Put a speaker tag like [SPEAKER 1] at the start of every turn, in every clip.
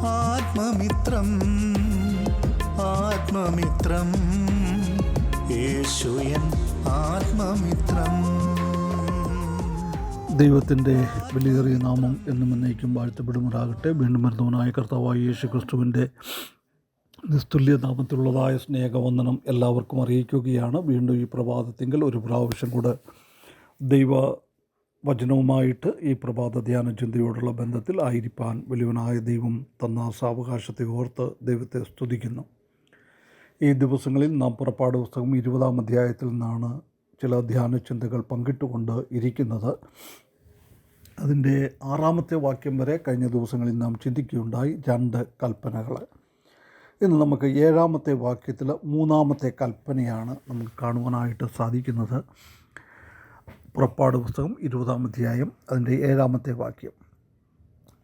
[SPEAKER 1] ആത്മമിത്രം ആത്മമിത്രം. യേശുയൻ ആത്മമിത്രം.
[SPEAKER 2] ദൈവത്തിന്റെ വിലയേറിയ നാമം എന്നും എന്നേക്കും വാഴ്ത്തപ്പെടുമാറാകട്ടെ. വീണ്ടും വരുന്നവനായ കർത്താവായ യേശു ക്രിസ്തുവിന്റെ നിസ്തുല്യ നാമത്തിലുള്ളതായ സ്നേഹവന്ദനം എല്ലാവർക്കും അറിയിക്കുകയാണ്. വീണ്ടും ഈ പ്രഭാതത്തിങ്കിൽ ഒരു പ്രാവശ്യം കൂടെ ദൈവ വചനവുമായിട്ട് ഈ പ്രഭാത ധ്യാന ചിന്തയോടുള്ള ബന്ധത്തിൽ ആയിരിക്കാൻ വലിയവനായ ദൈവം തന്ന സാവകാശത്തെ ഓർത്ത് ദൈവത്തെ സ്തുതിക്കുന്നു. ഈ ദിവസങ്ങളിൽ നാം പുറപ്പാട് പുസ്തകം ഇരുപതാം അധ്യായത്തിൽ നിന്നാണ് ചില ധ്യാന ചിന്തകൾ പങ്കിട്ടുകൊണ്ട് ഇരിക്കുന്നത്. അതിന്റെ ആറാമത്തെ വാക്യം വരെ കഴിഞ്ഞ ദിവസങ്ങളിൽ നാം ചിന്തിക്കുകയുണ്ടായി. രണ്ട് കൽപ്പനകൾ. ഇന്ന് നമുക്ക് ഏഴാമത്തെ വാക്യത്തിൽ മൂന്നാമത്തെ കൽപ്പനയാണ് നമുക്ക് കാണുവാനായിട്ട് സാധിക്കുന്നത്. പുറപ്പാട് പുസ്തകം ഇരുപതാം അധ്യായം അതിന്റെ ഏഴാമത്തെ വാക്യം.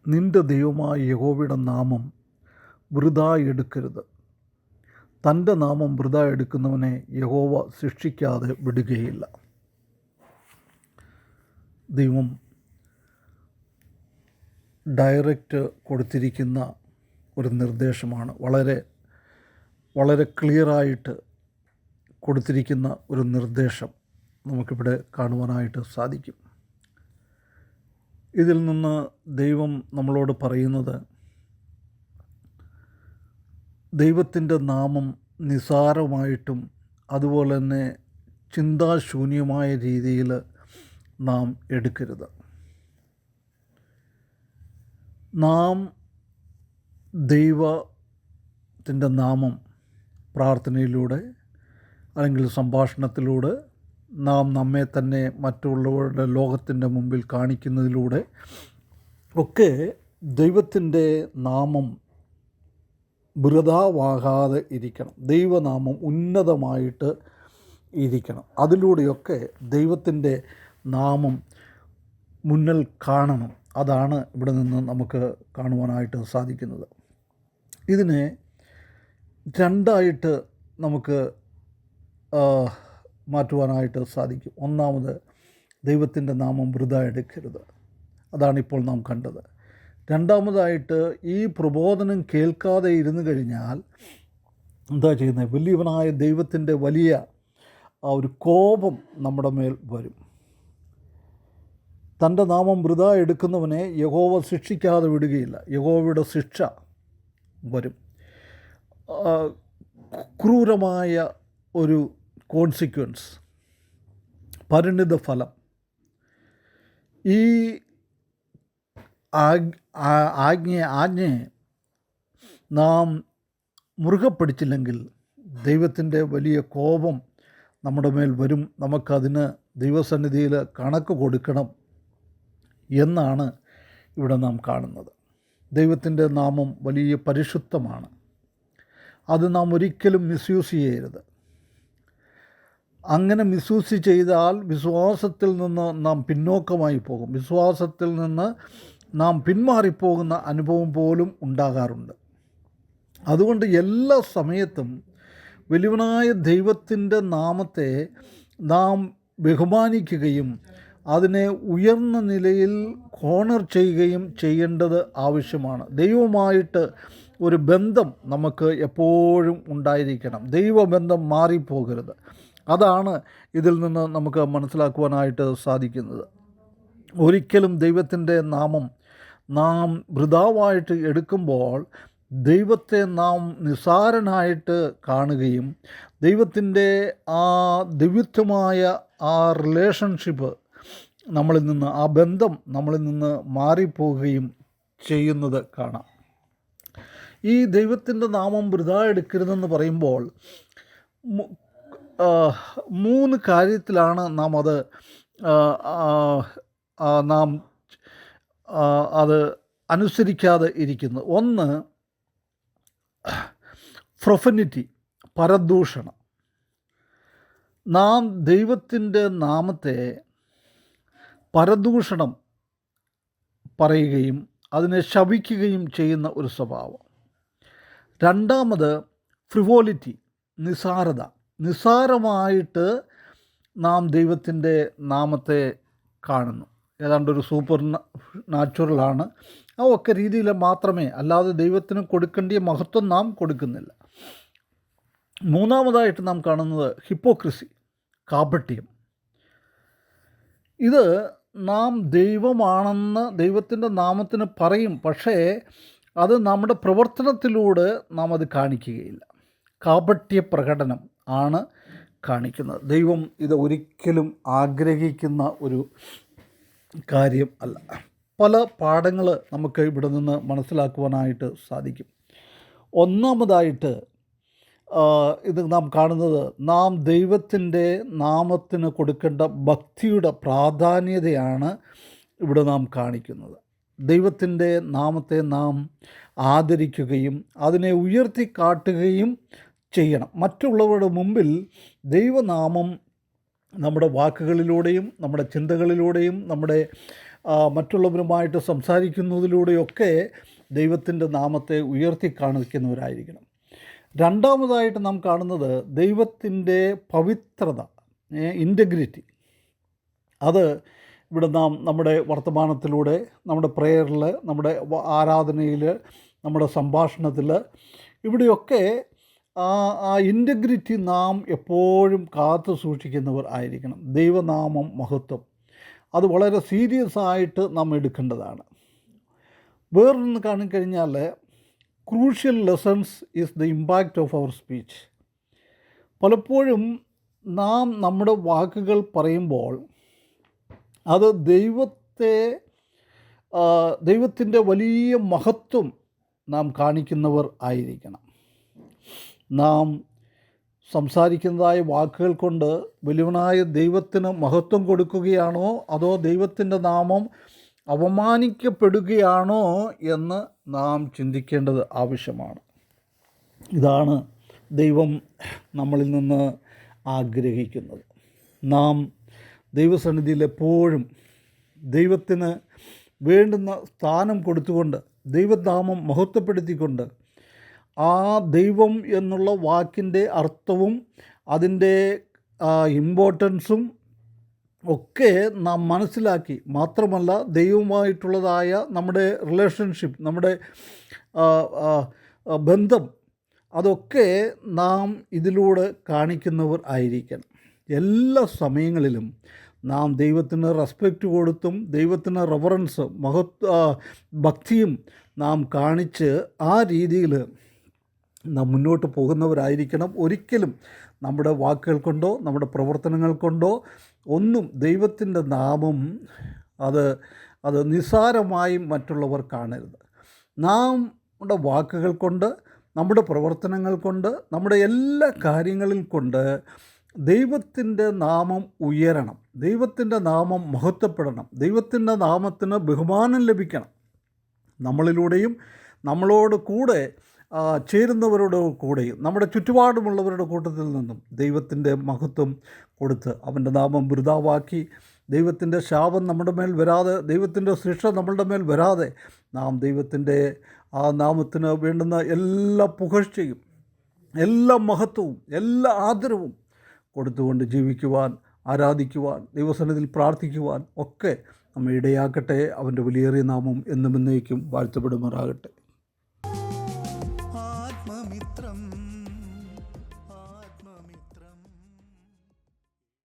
[SPEAKER 2] നിന്റെ ദൈവമായ യഹോവയുടെ നാമം വൃതാ എടുക്കരുത്. തന്റെ നാമം വൃതാ എടുക്കുന്നവനെ യഹോവ ശിക്ഷിക്കാതെ വിടുകയില്ല. ദൈവം ഡയറക്റ്റ് കൊടുത്തിരിക്കുന്ന ഒരു നിർദ്ദേശമാണ്. വളരെ വളരെ ക്ലിയറായിട്ട് കൊടുത്തിരിക്കുന്ന ഒരു നിർദ്ദേശം. നമുക്കിവിടെ കാണുവാനായിട്ട് സാധിക്കും. ഇതിൽ നിന്ന് ദൈവം നമ്മളോട് പറയുന്നത് ദൈവത്തിന്റെ നാമം നിസാരമായിട്ടും അതുപോലെ തന്നെ ചിന്താശൂന്യമായ രീതിയിൽ നാം എടുക്കരുത്. നാം ദൈവത്തിന്റെ നാമം പ്രാർത്ഥനയിലൂടെ അല്ലെങ്കിൽ സംഭാഷണത്തിലൂടെ നാം നമ്മെ തന്നെ മറ്റുള്ളവരുടെ ലോകത്തിന്റെ മുമ്പിൽ കാണിക്കുന്നതിലൂടെ ഒക്കെ ദൈവത്തിന്റെ നാമം വൃതാവാകാതെ ഇരിക്കണം. ദൈവനാമം ഉന്നതമായിട്ട് ഇരിക്കണം. അതിലൂടെയൊക്കെ ദൈവത്തിന്റെ നാമം മുന്നിൽ കാണണം. അതാണ് ഇവിടെ നിന്ന് നമുക്ക് കാണുവാനായിട്ട് സാധിക്കുന്നത്. ഇതിനെ രണ്ടായിട്ട് നമുക്ക് മാറ്റുവാനായിട്ട് സാധിക്കും. ഒന്നാമത് ദൈവത്തിന്റെ നാമം വൃത എടുക്കരുത് അതാണിപ്പോൾ നാം കണ്ടത്. രണ്ടാമതായിട്ട് ഈ പ്രബോധനം കേൾക്കാതെ ഇരുന്നു കഴിഞ്ഞാൽ എന്താ ചെയ്യുന്നത്? വലിയവനായ ദൈവത്തിന്റെ വലിയ ആ ഒരു കോപം നമ്മുടെ മേൽ വരും. തന്റെ നാമം വൃത എടുക്കുന്നവനെ യഹോവ ശിക്ഷിക്കാതെ വിടുകയില്ല. യഹോവയുടെ ശിക്ഷ വരും. ക്രൂരമായ ഒരു കോൺസിക്വൻസ് പരിണിത ഫലം ഈ ആജ്ഞയെ ആജ്ഞയെ നാം മുറുകെ പിടിച്ചില്ലെങ്കിൽ ദൈവത്തിന്റെ വലിയ കോപം നമ്മുടെ മേൽ വരും. നമുക്കതിന് ദൈവസന്നിധിയിൽ കണക്ക് കൊടുക്കണം എന്നാണ് ഇവിടെ നാം കാണുന്നത്. ദൈവത്തിന്റെ നാമം വലിയ പരിശുദ്ധമാണ്. അത് നാം ഒരിക്കലും മിസ്യൂസ് ചെയ്യരുത്. അങ്ങനെ മിസ്യൂസ് ചെയ്താൽ വിശ്വാസത്തിൽ നിന്ന് നാം പിന്നോക്കമായി പോകും. വിശ്വാസത്തിൽ നിന്ന് നാം പിന്മാറിപ്പോകുന്ന അനുഭവം പോലും ഉണ്ടാകാറുണ്ട്. അതുകൊണ്ട് എല്ലാ സമയത്തും വലിയവനായ ദൈവത്തിന്റെ നാമത്തെ നാം ബഹുമാനിക്കുകയും അതിനെ ഉയർന്ന നിലയിൽ കോണർ ചെയ്യുകയും ചെയ്യേണ്ടത് ആവശ്യമാണ്. ദൈവമായിട്ട് ഒരു ബന്ധം നമുക്ക് എപ്പോഴും ഉണ്ടായിരിക്കണം. ദൈവബന്ധം മാറിപ്പോകരുത്. അതാണ് ഇതിൽ നിന്ന് നമുക്ക് മനസ്സിലാക്കുവാനായിട്ട് സാധിക്കുന്നത്. ഒരിക്കലും ദൈവത്തിന്റെ നാമം നാം വൃതാവായിട്ട് എടുക്കുമ്പോൾ ദൈവത്തെ നാം നിസാരനായിട്ട് കാണുകയും ദൈവത്തിന്റെ ആ ദിവ്യത്വമായ ആ റിലേഷൻഷിപ്പ് നമ്മളിൽ നിന്ന് ആ ബന്ധം നമ്മളിൽ നിന്ന് മാറിപ്പോവുകയും ചെയ്യുന്നത് കാണാം. ഈ ദൈവത്തിന്റെ നാമം വൃതാ എടുക്കരുതെന്ന് പറയുമ്പോൾ മൂന്ന് കാര്യത്തിലാണ് നാം അത് നാം അത് അനുസരിക്കാതെ ഇരിക്കുന്നത്. ഒന്ന് പ്രൊഫനിറ്റി പരദൂഷണം. നാം ദൈവത്തിന്റെ നാമത്തെ പരദൂഷണം പറയുകയും അതിനെ ശവിക്കുകയും ചെയ്യുന്ന ഒരു സ്വഭാവം. രണ്ടാമത് ഫ്രിവോളിറ്റി നിസാരത. നിസാരമായിട്ട് നാം ദൈവത്തിന്റെ നാമത്തെ കാണുന്നു. ഏതാണ്ട് ഒരു സൂപ്പർ നാച്ചുറലാണ് ആ ഒക്കെ രീതിയിൽ മാത്രമേ അല്ലാതെ ദൈവത്തിന് കൊടുക്കേണ്ടിയ മഹത്വം നാം കൊടുക്കുന്നില്ല. മൂന്നാമതായിട്ട് നാം കാണുന്നത് ഹിപ്പോക്രസി കാപട്യം. ഇത് നാം ദൈവമാണെന്ന് ദൈവത്തിന്റെ നാമത്തിന് പറയും പക്ഷേ അത് നമ്മുടെ പ്രവർത്തനത്തിലൂടെ നാം അത് കാണിക്കുകയില്ല. കാപട്യ പ്രകടനം ആണ് കാണിക്കുന്നത്. ദൈവം ഇത് ഒരിക്കലും ആഗ്രഹിക്കുന്ന ഒരു കാര്യം അല്ല. പല പാഠങ്ങൾ നമുക്ക് ഇവിടെ നിന്ന് മനസ്സിലാക്കുവാനായിട്ട് സാധിക്കും. ഒന്നാമതായിട്ട് ഇത് നാം കാണുന്നത് നാം ദൈവത്തിന്റെ നാമത്തിന് കൊടുക്കേണ്ട ഭക്തിയുടെ പ്രാധാന്യതയാണ് ഇവിടെ നാം കാണിക്കുന്നത്. ദൈവത്തിന്റെ നാമത്തെ നാം ആദരിക്കുകയും അതിനെ ഉയർത്തി കാട്ടുകയും ചെയ്യണം. മറ്റുള്ളവരുടെ മുമ്പിൽ ദൈവനാമം നമ്മുടെ വാക്കുകളിലൂടെയും നമ്മുടെ ചിന്തകളിലൂടെയും നമ്മുടെ മറ്റുള്ളവരുമായിട്ട് സംസാരിക്കുന്നതിലൂടെയൊക്കെ ദൈവത്തിന്റെ നാമത്തെ ഉയർത്തി കാണിക്കുന്നവരായിരിക്കണം. രണ്ടാമതായിട്ട് നാം കാണുന്നത് ദൈവത്തിന്റെ പവിത്രത ഇന്റഗ്രിറ്റി അത് ഇവിടെ നാം നമ്മുടെ വർത്തമാനത്തിലൂടെ നമ്മുടെ പ്രേയറിൽ നമ്മുടെ ആരാധനയിൽ നമ്മുടെ സംഭാഷണത്തിൽ ഇവിടെയൊക്കെ ആ ഇന്റഗ്രിറ്റി നാം എപ്പോഴും കാത്തു സൂക്ഷിക്കുന്നവർ ആയിരിക്കണം. ദൈവനാമം മഹത്വം. അത് വളരെ സീരിയസ് ആയിട്ട് നാം എടുക്കേണ്ടതാണ്. വേറൊന്ന് കാണിക്കഴിഞ്ഞാൽ crucial lessons is the impact of our speech പലപ്പോഴും നാം നമ്മുടെ വാക്കുകൾ പറയുമ്പോൾ അത് ദൈവത്തെ ദൈവത്തിന്റെ വലിയ മഹത്വം നാം കാണിക്കുന്നവർ ആയിരിക്കണം. നാം സംസാരിക്കുന്നതായ വാക്കുകൾ കൊണ്ട് വലിയവനായ ദൈവത്തിന് മഹത്വം കൊടുക്കുകയാണോ? അതോ ദൈവത്തിന്റെ നാമം അവമാനിക്കപ്പെടുകയാണോ എന്ന് നാം ചിന്തിക്കേണ്ടത് ആവശ്യമാണ്. ഇതാണ് ദൈവം നമ്മളിൽ നിന്ന് ആഗ്രഹിക്കുന്നത്. നാം ദൈവസന്നിധിയിൽ എപ്പോഴും ദൈവത്തിന് വേണ്ടുന്ന സ്ഥാനം കൊടുത്തുകൊണ്ട് ദൈവനാമം മഹത്വപ്പെടുത്തിക്കൊണ്ട് ആ ദൈവം എന്നുള്ള വാക്കിന്റെ അർത്ഥവും അതിന്റെ ഇമ്പോർട്ടൻസും ഒക്കെ നാം മനസ്സിലാക്കി. മാത്രമല്ല ദൈവവുമായിട്ടുള്ളതായ നമ്മുടെ റിലേഷൻഷിപ്പ് നമ്മുടെ ബന്ധം അതൊക്കെ നാം ഇതിലൂടെ കാണിക്കുന്നവർ ആയിരിക്കണം. എല്ലാ സമയങ്ങളിലും നാം ദൈവത്തിന് റെസ്പെക്റ്റ് കൊടുത്തും ദൈവത്തിന് റെഫറൻസ് മഹത്വ ഭക്തിയും നാം കാണിച്ച് ആ രീതിയിൽ നാം മുന്നോട്ട് പോകുന്നവരായിരിക്കണം. ഒരിക്കലും നമ്മുടെ വാക്കുകൾ കൊണ്ടോ നമ്മുടെ പ്രവർത്തനങ്ങൾ കൊണ്ടോ ഒന്നും ദൈവത്തിന്റെ നാമം അത് അത് നിസ്സാരമായും മറ്റുള്ളവർ കാണരുത്. നാം നമ്മുടെ വാക്കുകൾ കൊണ്ട് നമ്മുടെ പ്രവർത്തനങ്ങൾ കൊണ്ട് നമ്മുടെ എല്ലാ കാര്യങ്ങളിൽ കൊണ്ട് ദൈവത്തിന്റെ നാമം ഉയരണം. ദൈവത്തിന്റെ നാമം മഹത്വപ്പെടണം. ദൈവത്തിന്റെ നാമത്തിന് ബഹുമാനം ലഭിക്കണം. നമ്മളിലൂടെയും നമ്മളോട് കൂടെ ചേരുന്നവരുടെ കൂടെയും നമ്മുടെ ചുറ്റുപാടുമുള്ളവരുടെ കൂട്ടത്തിൽ നിന്നും ദൈവത്തിന്റെ മഹത്വം കൊടുത്ത് അവന്റെ നാമം വൃതാവാക്കി ദൈവത്തിന്റെ ശാപം നമ്മുടെ മേൽ വരാതെ ദൈവത്തിന്റെ ശിക്ഷ നമ്മളുടെ മേൽ വരാതെ നാം ദൈവത്തിന്റെ ആ നാമത്തിന് വേണ്ടുന്ന എല്ലാ പുകഴ്ചയും എല്ലാ മഹത്വവും എല്ലാ ആദരവും കൊടുത്തുകൊണ്ട് ജീവിക്കുവാൻ ആരാധിക്കുവാൻ ദൈവസന്നിധിയിൽ പ്രാർത്ഥിക്കുവാൻ ഒക്കെ നമ്മെ ഇടയാക്കട്ടെ. അവന്റെ വിലയേറിയ നാമം എന്നും എന്നേക്കും വാഴ്ത്തപ്പെടുമാറാകട്ടെ.